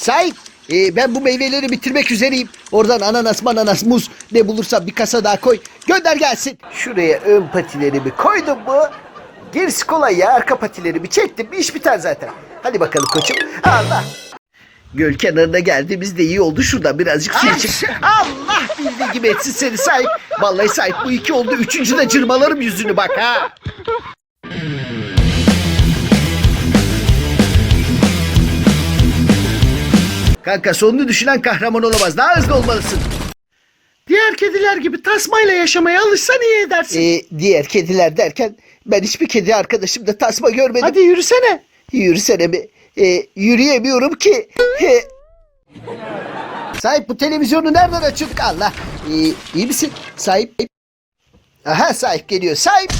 Sahip e, ben bu meyveleri bitirmek üzereyim. Oradan ananas mananas muz ne bulursam bir kasa daha koy. Gönder gelsin. Şuraya ön patilerimi koydum mu? Gerisi kolay ya arka patilerimi çektim mi iş biter zaten. Hadi bakalım koçum. Allah. Göl kenarına geldiğimizde iyi oldu. Şuradan birazcık su için. Allah bildiği gibi etsin seni sahip. Vallahi sahip bu iki oldu. Üçüncü de cırmalarım yüzünü bak ha. Kanka sonunu düşünen kahraman olamaz. Daha hızlı olmalısın. Diğer kediler gibi tasmayla yaşamaya alışsan iyi edersin. Ee, diğer kediler derken ben hiçbir kedi arkadaşımda tasma görmedim. Hadi yürüsene. Yürüsene mi? Ee, yürüyemiyorum ki. He. Sahip bu televizyonu nereden açıyorduk Allah? Ee, iyi misin? Sahip. Aha sahip geliyor. Sahip.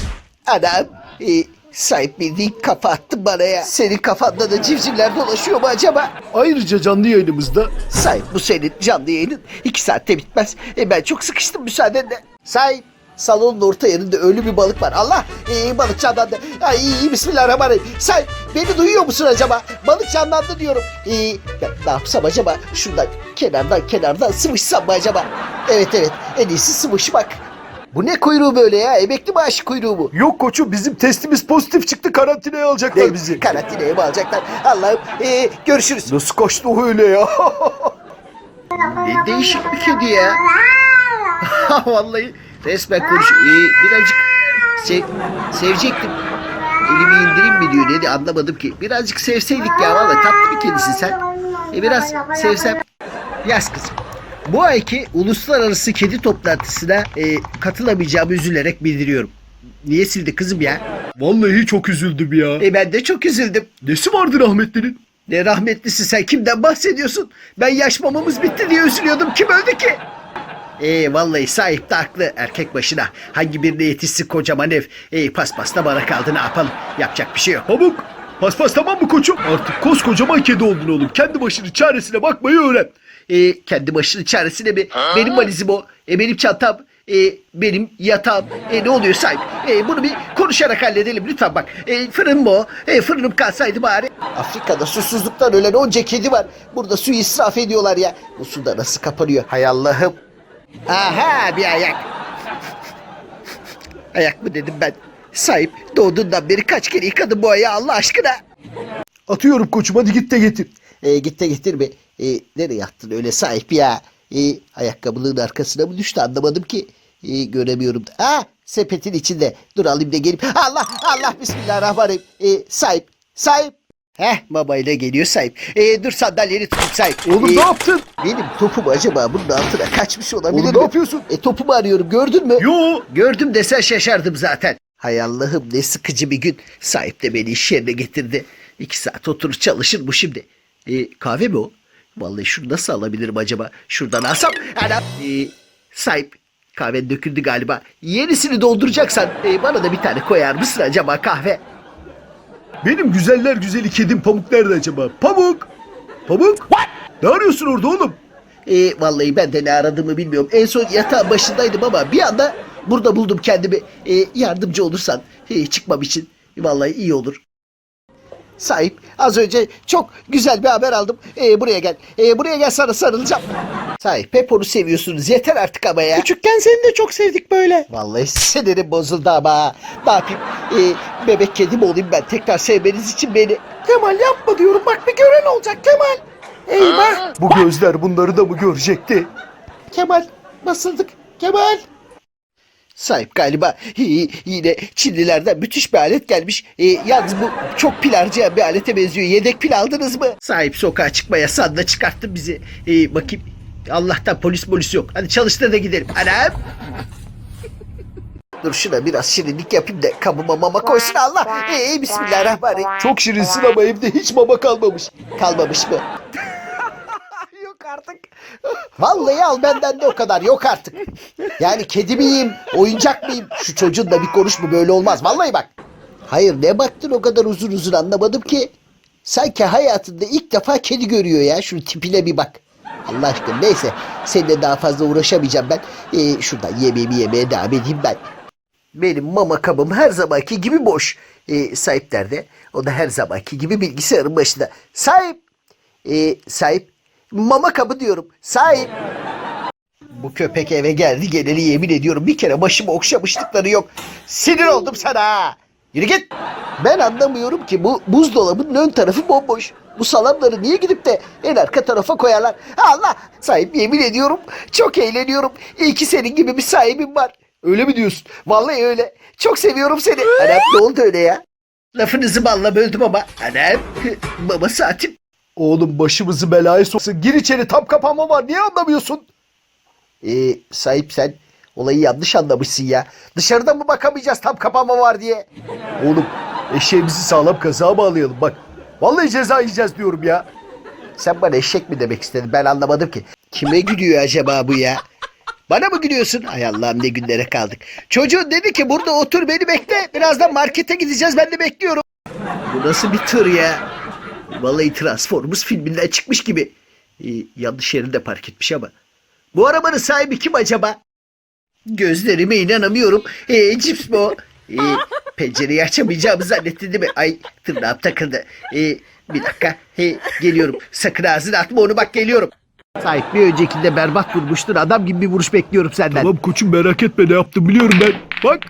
Adam. Ee, sahip bildiğin kafa attı bana ya. Senin kafanda da civcivler dolaşıyor mu acaba? Ayrıca canlı yayınımızda Sahip bu senin canlı yayının. iki saatte bitmez. E, ben çok sıkıştım müsaadenle. Sahip. Salonun orta yerinde ölü bir balık var. Allah ee, balık canlandı. Ay iyi bismillahirrahmanirrahim. Sen beni duyuyor musun acaba? Balık canlandı diyorum. Ee, ben ne yapsam acaba? Şuradan kenardan kenardan sıvışsam mı acaba? Evet evet en iyisi sıvışmak. Bu ne kuyruğu böyle ya? Emekli maaşı kuyruğu bu. yok koçum bizim testimiz pozitif çıktı karantinaya alacaklar Ne, bizi. Karantinaya mı alacaklar? Allah'ım ee, görüşürüz. Nasıl kaçtı o öyle ya? Ne değişik bir kedi ya. Vallahi resmen konuş. Ee, birazcık sev, sevecektim. Elimi indireyim mi diyor dedi anlamadım ki. Birazcık sevseydik ya vallahi tatlı bir kedisin sen. E biraz sevsem. Yaz kızım. Bu ayki uluslararası kedi toplantısına e, katılamayacağımı üzülerek bildiriyorum. Niye sildi kızım ya? Vallahi çok üzüldüm ya. E ben de çok üzüldüm. Nesi vardı rahmetlinin? Ne rahmetlisi sen kimden bahsediyorsun? Ben yaş mamamız bitti diye üzülüyordum. Kim öldü ki? Ee, vallahi sahip de haklı erkek başına. Hangi birine yetişsin kocaman ev. Ee, paspas da bana kaldı ne yapalım. Yapacak bir şey yok. Pamuk. Paspas tamam mı koçum? Artık koskocaman kedi oldun oğlum. Kendi başının çaresine bakmayı öğren. Ee, kendi başının çaresine mi? Benim valizim o. E, benim çantam. E, benim yatağım. E, ne oluyor sahip? E, bunu bir konuşarak halledelim lütfen bak. E, fırın mı o? E, fırınım kalsaydı bari. Afrika'da susuzluktan ölen onca kedi var. Burada suyu israf ediyorlar ya. Bu su da nasıl kapanıyor? Hay Allah'ım. Aha bir ayak. Ayak mı dedim ben? Sahip doğduğundan beri kaç kere yıkadın bu ayağı Allah aşkına? Atıyorum koçum hadi git de getir. E, git de getirme. E, nereye attın öyle sahip ya? E, ayakkabılığın arkasına mı düştü anlamadım ki. E, göremiyorum. Ha sepetin içinde. Dur alayım da gelip. Allah Allah bismillahirrahmanirrahim. E, sahip sahip. Heh babayla geliyor sahip. E, dur sandalyeni tutayım sahip. Oğlum E, ne yaptın? Benim topum acaba bunun altına kaçmış olabilir Oğlum mi? ne yapıyorsun? E topumu arıyorum gördün mü? Yo. Gördüm desen şaşardım zaten. Hay Allah'ım ne sıkıcı bir gün. Sahip de beni iş yerine getirdi. İki saat oturur çalışır bu şimdi. E, kahve mi o? Vallahi şunu nasıl alabilirim acaba? Şuradan alsam. Anam. E, sahip kahven döküldü galiba. Yenisini dolduracaksan e, bana da bir tane koyar mısın acaba kahve? Benim güzeller güzeli kedim Pamuk nerede acaba? Pamuk! Pamuk! Ne arıyorsun orada oğlum? E, vallahi ben de ne aradığımı bilmiyorum. En son yatağın başındaydım ama bir anda burada buldum kendimi. E, yardımcı olursan e, çıkmam için vallahi iyi olur. Sahip az önce çok güzel bir haber aldım. E, buraya gel. E, buraya gel sana sarılacağım. Sahip hep onu seviyorsunuz. Yeter artık ama ya. Küçükken seni de çok sevdik böyle. Vallahi sinirim bozuldu ama. Ne yapayım? E, bebek kedim olayım ben. Tekrar sevmeniz için beni. Kemal yapma diyorum bak bir gören olacak Kemal. Eyvah. Bu gözler bunları da mı görecekti? Kemal nasıldık? Kemal. Sahip galiba yine Çinlilerden müthiş bir alet gelmiş. E, yalnız bu çok pil harcayan bir alete benziyor. Yedek pil aldınız mı? Sahip sokağa çıkma yasağında çıkarttı bizi. E, bakayım Allah'tan polis polis yok. Hadi çalıştır da gidelim. Anam. Dur şuna biraz şirinlik yapayım da kabıma mama koysun Allah. E, bismillahirrahmanirrahim. Çok şirinsin ama evde hiç mama kalmamış. Kalmamış mı? Artık. Vallahi al benden de o kadar yok artık. Yani kedi miyim, oyuncak mıyım? Şu çocuğun bir konuş mu böyle olmaz. Vallahi bak. Hayır ne baktın o kadar uzun uzun anlamadım ki. Sanki hayatında ilk defa kedi görüyor ya. Şunun tipine bir bak. Allah aşkına neyse. Seninle daha fazla uğraşamayacağım ben. Ee, şuradan yemeğimi yemeye devam edeyim ben. Benim mama kabım her zamanki gibi boş. Ee, sahip nerede? O da her zamanki gibi bilgisayarın başında. Sahip Ee, sahip. Mama kabı diyorum. Sahip. Bu köpek eve geldi geleli yemin ediyorum bir kere başımı okşamışlıkları yok. Sinir oldum sana. Yürü git. Ben anlamıyorum ki bu buzdolabının ön tarafı bomboş. Bu salamları niye gidip de en arka tarafa koyarlar? Allah sahip yemin ediyorum çok eğleniyorum. İyi ki senin gibi bir sahibim var. Öyle mi diyorsun? Vallahi öyle. Çok seviyorum seni. Anam ne oldu öyle ya? Lafınızı balla böldüm ama. Anam baba saatim. Oğlum başımızı belaya soksun. Gir içeri tam kapanma var. Niye anlamıyorsun? Ee, sahip sen olayı yanlış anlamışsın ya. Dışarıdan mı bakamayacağız tam kapanma var diye? Oğlum eşeğimizi sağlam kazağa bağlayalım bak. Vallahi ceza yiyeceğiz diyorum ya. Sen bana eşek mi demek istedin ben anlamadım ki. Kime gülüyor acaba bu ya? Bana mı gülüyorsun? Ay Allah'ım ne günlere kaldık. Çocuğun dedi ki burada otur beni bekle. Birazdan markete gideceğiz ben de bekliyorum. Bu nasıl bir tır ya? Vallahi Transformers filminden çıkmış gibi. Ee, yanlış yerinde park etmiş ama. Bu arabanın sahibi kim acaba? Gözlerime inanamıyorum. Ee, cips mi o? Ee, pencereyi açamayacağımı zannettin değil mi? Ay tırnağım takıldı. Ee, bir dakika. Hey, geliyorum. Sakın ağzını atma onu bak geliyorum. Sahip bir öncekinde berbat vurmuştun. Adam gibi bir vuruş bekliyorum senden. Tamam koçum merak etme ne yaptım biliyorum ben. Bak.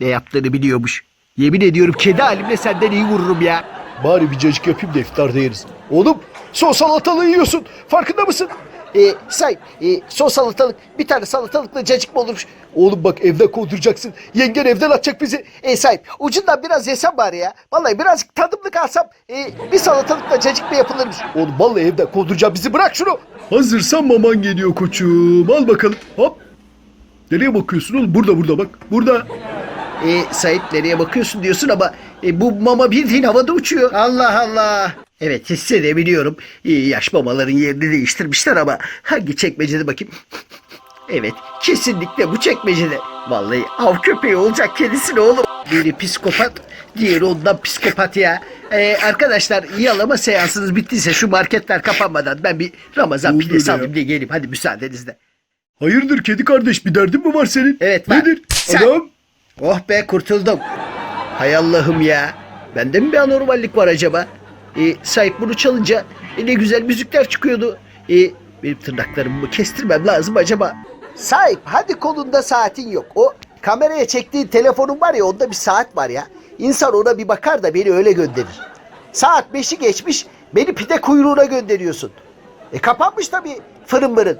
Ne yaptığını biliyormuş. Yemin ediyorum kedi halimle senden iyi vururum ya. Bari bir cacık yapayım da iftarda yeriz. Oğlum son salatalığı yiyorsun. Farkında mısın? Ee, sahip e, son salatalık bir tane salatalıkla cacık mı olurmuş? Oğlum bak evde kovduracaksın. Yengen evden atacak bizi. E sahip ucundan biraz yesem bari ya. Vallahi birazcık tadımlık alsam e, bir salatalıkla cacık mı yapılırmış? Oğlum vallahi evde kovduracağım bizi bırak şunu. Hazırsan maman geliyor koçum. Al bakalım. Hop. Nereye bakıyorsun oğlum? Burada burada bak. Burada. E, sahip nereye bakıyorsun diyorsun ama e, bu mama bildiğin havada uçuyor. Allah Allah. Evet hissedebiliyorum. E, yaş mamaların yerini değiştirmişler ama hangi çekmecede bakayım? Evet kesinlikle bu çekmecede. Vallahi av köpeği olacak kedisi ne oğlum? Biri psikopat, diğeri ondan psikopat ya. Ee, arkadaşlar yalama seansınız bittiyse şu marketler kapanmadan ben bir Ramazan Oldu pidesi ya. alayım diye geleyim. Hadi müsaadenizle. Hayırdır kedi kardeş bir derdin mi var senin? Evet, var. Nedir? Sen- Adam. Oh be kurtuldum. Hay Allah'ım ya. Bende mi bir anormallik var acaba? E, sahip bunu çalınca e, ne güzel müzikler çıkıyordu. E, benim tırnaklarımı kestirmem lazım acaba. Sahip hadi kolunda saatin yok. O kameraya çektiğin telefonun var ya onda bir saat var ya. İnsan ona bir bakar da beni öyle gönderir. Saat beşi geçmiş beni pide kuyruğuna gönderiyorsun. E kapanmış tabii fırın mırın.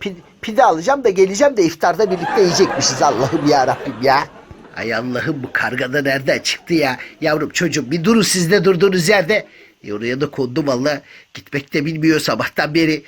Pide, pide alacağım da geleceğim de iftarda birlikte yiyecekmişiz Allah'ım ya Rabbim ya. Ay Allah'ım bu karga da nereden çıktı ya? Yavrum çocuğum bir durun siz de durduğunuz yerde. E oraya da kondu valla. Gitmek de bilmiyor sabahtan beri.